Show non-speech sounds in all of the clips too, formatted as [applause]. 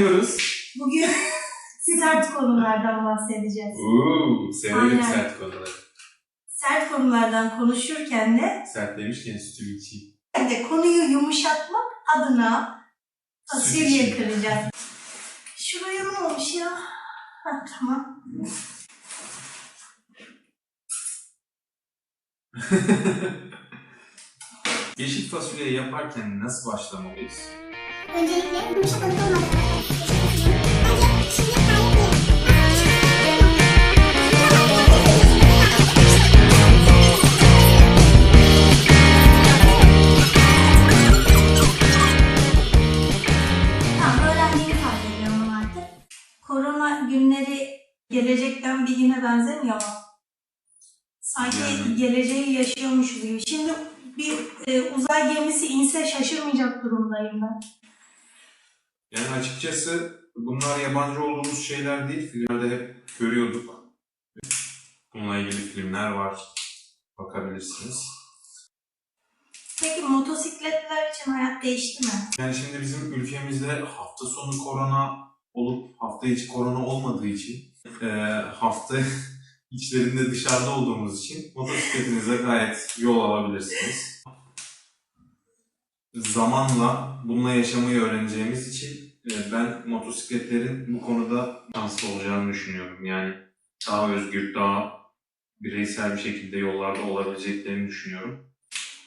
yapıyoruz? Bugün [laughs] sert konulardan bahsedeceğiz. Uuu, severim Aynen. sert konuları. Sert konulardan konuşurken de, Sert demişken sütümü içeyim. de konuyu yumuşatmak adına fasulye kıracağız. Şuraya ne olmuş ya? Ha, tamam. [laughs] Yeşil fasulye yaparken nasıl başlamalıyız? Öncelikle yumuşak olup olmadığını ama. Korona günleri gelecekten bir güne benzemiyor mu? Sanki Yani. geleceği yaşıyormuşuz gibi. Şimdi bir e, uzay gemisi inse şaşırmayacak durumdayım ben. Yani açıkçası bunlar yabancı olduğumuz şeyler değil. Filmlerde hep görüyorduk. Bununla ilgili filmler var. Bakabilirsiniz. Peki motosikletler için hayat değişti mi? Yani şimdi bizim ülkemizde hafta sonu korona olup hafta içi korona olmadığı için eee, hafta [laughs] içlerinde dışarıda olduğumuz için motosikletinize gayet yol alabilirsiniz. Zamanla bununla yaşamayı öğreneceğimiz için eee, ben motosikletlerin bu konuda şanslı olacağını düşünüyorum. Yani daha özgür, daha bireysel bir şekilde yollarda olabileceklerini düşünüyorum.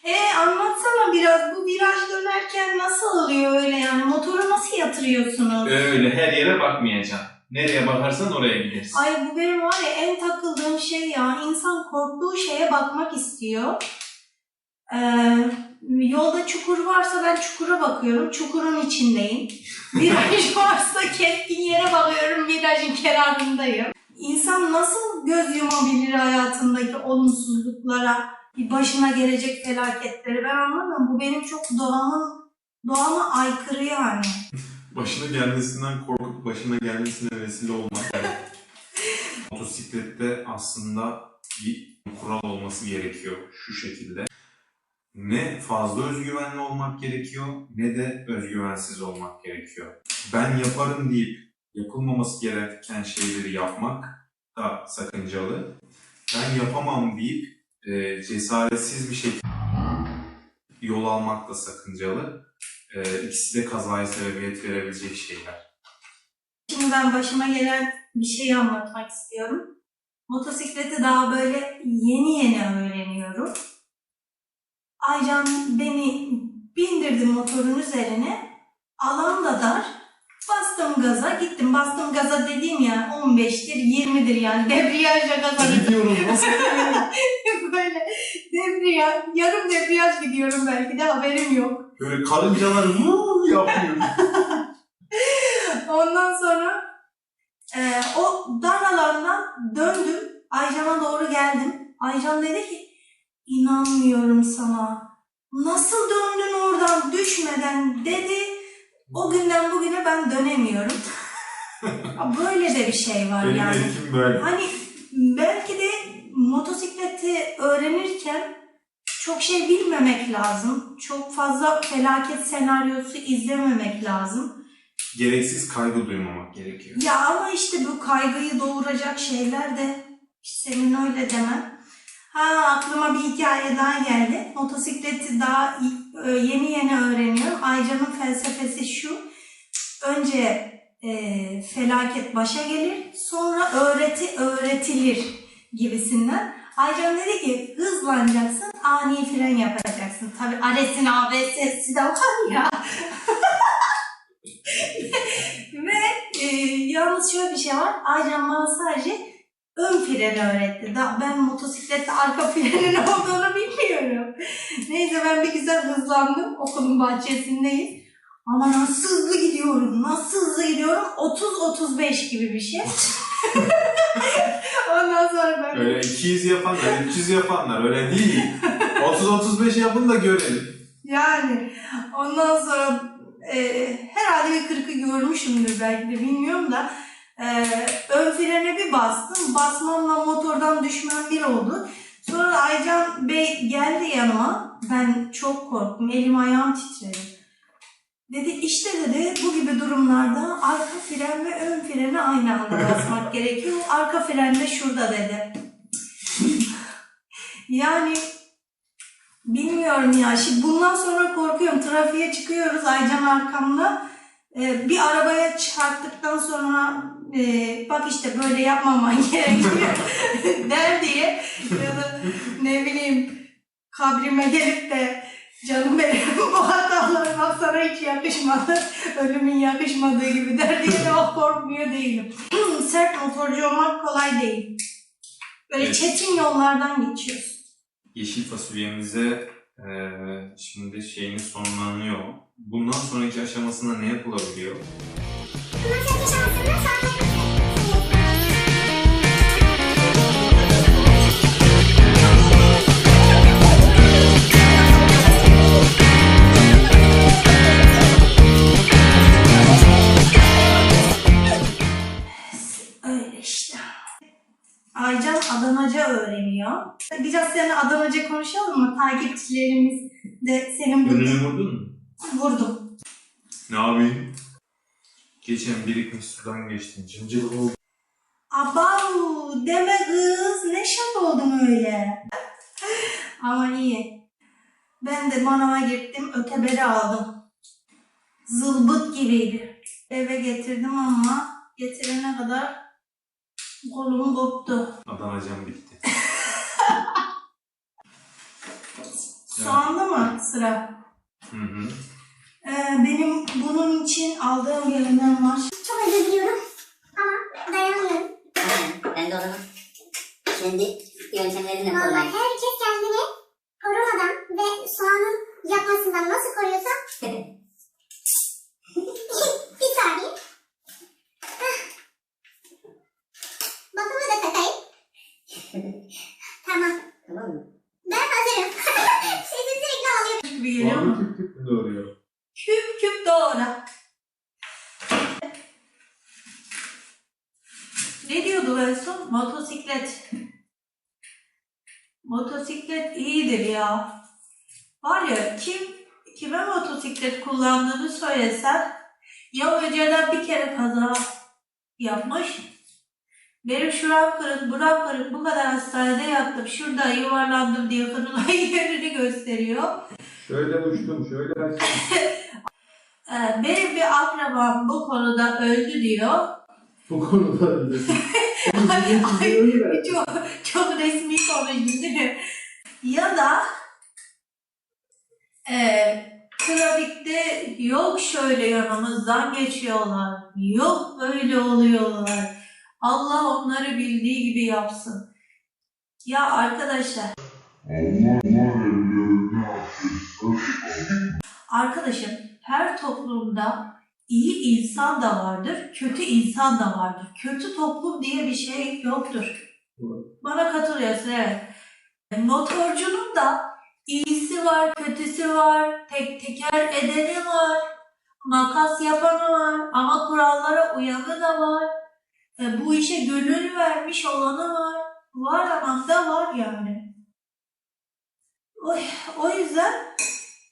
E anlatsana biraz bu viraj dönerken nasıl oluyor öyle yani? Motoru nasıl yatırıyorsunuz? Öyle her yere bakmayacaksın. Nereye bakarsan oraya gidersin. Ay bu benim var ya en takıldığım şey ya. İnsan korktuğu şeye bakmak istiyor. Ee, yolda çukur varsa ben çukura bakıyorum. Çukurun içindeyim. Viraj [laughs] varsa keskin yere bakıyorum. Virajın kenarındayım. İnsan nasıl göz yumabilir hayatındaki olumsuzluklara, başına gelecek felaketleri ben anlamıyorum. Bu benim çok doğamın doğama aykırı yani. [laughs] Başına gelmesinden korkup başına gelmesine vesile olmak. [laughs] Motosiklette aslında bir kural olması gerekiyor şu şekilde. Ne fazla özgüvenli olmak gerekiyor ne de özgüvensiz olmak gerekiyor. Ben yaparım deyip yapılmaması gereken şeyleri yapmak da sakıncalı. Ben yapamam deyip e, cesaretsiz bir şekilde yol almak da sakıncalı. E, ikisi de kazaya sebebiyet verebilecek şeyler. Şimdi ben başıma gelen bir şeyi anlatmak istiyorum. Motosikleti daha böyle yeni yeni öğreniyorum. Aycan beni bindirdi motorun üzerine. Alan da dar. Bastım gaza gittim. Bastım gaza dediğim ya 15'tir 20'dir yani. Debriyajla gaza. Gidiyorum nasıl? [laughs] böyle debriyaj, yarım debriyaj gidiyorum belki de haberim yok. Böyle karıncalar vuuu yapıyor. [laughs] Ondan sonra e, o dar alandan döndüm. Aycan'a doğru geldim. Aycan dedi ki inanmıyorum sana. Nasıl döndün oradan düşmeden dedi. O günden bugüne ben dönemiyorum. [laughs] Böyle de bir şey var Benim yani. eğitim böyle. Hani belki de motosikleti öğrenirken çok şey bilmemek lazım. Çok fazla felaket senaryosu izlememek lazım. Gereksiz kaygı duymamak gerekiyor. Ya ama işte bu kaygıyı doğuracak şeyler de senin öyle demen. Ha aklıma bir hikaye daha geldi. Motosikleti daha yeni yeni öğreniyorum. Aycan'ın felsefesi şu. Önce e, felaket başa gelir, sonra öğreti öğretilir gibisinden. Aycan dedi ki hızlanacaksın, ani fren yapacaksın. Tabii Ares'in ABS'si de var ya. [laughs] Ve e, yalnız şöyle bir şey var. Aycan bana sadece ön freni öğretti. Da, ben motosiklette arka frenin [laughs] olduğunu bilmiyorum. Neyse ben bir güzel hızlandım. Okulun bahçesindeyiz. Ama nasıl hızlı gidiyorum, nasıl hızlı gidiyorum? 30-35 gibi bir şey. [laughs] Ondan sonra ben Öyle 200 yapanlar, 300 yapanlar öyle değil. 30-35 yapın da görelim. Yani ondan sonra e, herhalde bir kırkı görmüşümdür belki de bilmiyorum da e, ön frene bir bastım. Basmamla motordan düşmem bir oldu. Sonra Aycan Bey geldi yanıma. Ben çok korktum. Elim ayağım titredi. Dedi işte dedi bu gibi durumlarda arka fren ve ön freni aynı anda [laughs] basmak gerekiyor. Arka fren de şurada dedi. yani bilmiyorum ya. Şimdi bundan sonra korkuyorum. Trafiğe çıkıyoruz Aycan arkamda. Ee, bir arabaya çarptıktan sonra e, bak işte böyle yapmaman [laughs] gerekiyor [laughs] der diye ya da ne bileyim kabrime gelip de canım benim [laughs] bu hatalar bak sana hiç yakışmadı ölümün yakışmadığı gibi der diye de o korkmuyor değilim. [clears throat] Sert motorcu olmak kolay değil. Böyle Evet. çetin yollardan geçiyorsun. Yeşil fasulyemize eee, şimdi şeyini sonlanıyor. Bundan sonraki aşamasında ne yapılabiliyor? Bundan sonraki şansında sonra Biraz seninle Adanaca konuşalım mı? Takipçilerimiz de senin bu Önünü vurdun mu? vurdum. Ne yapayım? Geçen birikmiş sudan geçtim. Cımcılık oldu. Abav deme kız ne şap oldum öyle. Ama iyi. Ben de manava gittim öteberi aldım. Zılbıt gibiydi. Eve getirdim ama getirene kadar kolum koptu. Adanacam bitti. Soğanlı mı sıra? Hı hı. Ee, benim bunun için aldığım bir önlem var. çok özür diliyorum ama dayanamıyorum. Aynen. Ben de o zaman kendi yöntemlerimle Vallahi kullanayım. herkes kendini koronadan ve soğanın yapmasından nasıl koruyorsa Küp küp doğra. Ne diyordu en son? Motosiklet. Motosiklet iyidir ya. Var ya kim kime motosiklet kullandığını söylesen ya önceden bir kere kaza yapmış. Benim şuram kırık, buram kırık, bu kadar hastanede yattım, şurada yuvarlandım diye kadınlar [laughs] yerini gösteriyor. Şöyle uçtum, şöyle açtım. [laughs] Ee, benim bir akrabam bu konuda öldü diyor. Bu konuda öyle. [laughs] Ay, ay, çok, çok resmi konuştum değil mi? Ya da e, trafikte yok şöyle yanımızdan geçiyorlar, yok böyle oluyorlar. Allah onları bildiği gibi yapsın. Ya arkadaşlar, arkadaşım her toplumda iyi insan da vardır, kötü insan da vardır. Kötü toplum diye bir şey yoktur. Bana katılıyorsun evet. Motorcunun da iyisi var, kötüsü var, tek teker edeni var, makas yapanı var ama kurallara uyanı da var. E, bu işe gönül vermiş olanı var. Var ama da var yani. O, o yüzden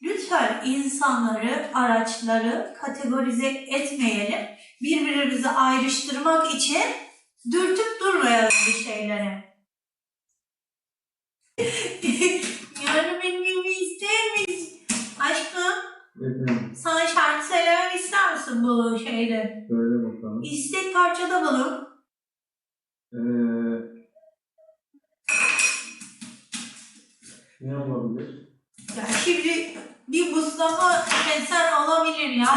lütfen insanları, araçları kategorize etmeyelim. Birbirimizi ayrıştırmak için dürtüp durmayalım bir şeylere. Olabilir ya. [laughs]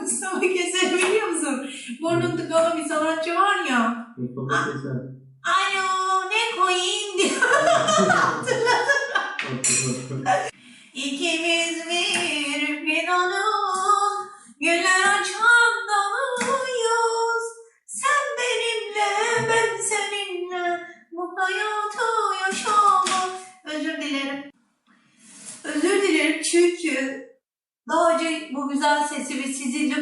Mustafa Keser biliyor musun? Burnu tıkalı bir sanatçı var ya. Mustafa Keser. Alo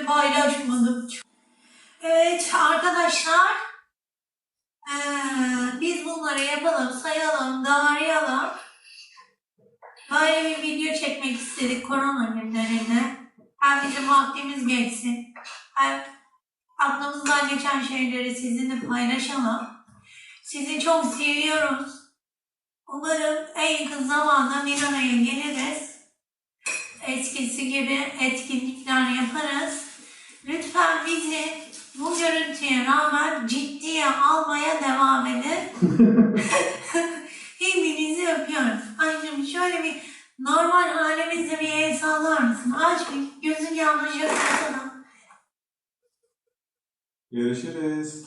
paylaşmadım. Evet arkadaşlar. biz bunları yapalım, sayalım, darayalım. böyle bir video çekmek istedik korona günlerinde. Hem bizim vaktimiz geçsin. Hem aklımızdan geçen şeyleri sizinle paylaşalım. Sizi çok seviyoruz. Umarım en yakın zamanda bir araya geliriz. Eskisi gibi etkinlikler yaparız. Lütfen bizi bu görüntüye rağmen ciddiye almaya devam edin. [laughs] Hepinizi öpüyorum. Ayşem şöyle bir normal halimizde bir el sallar mısın? Aç bir gözün yanlış sana. Görüşürüz.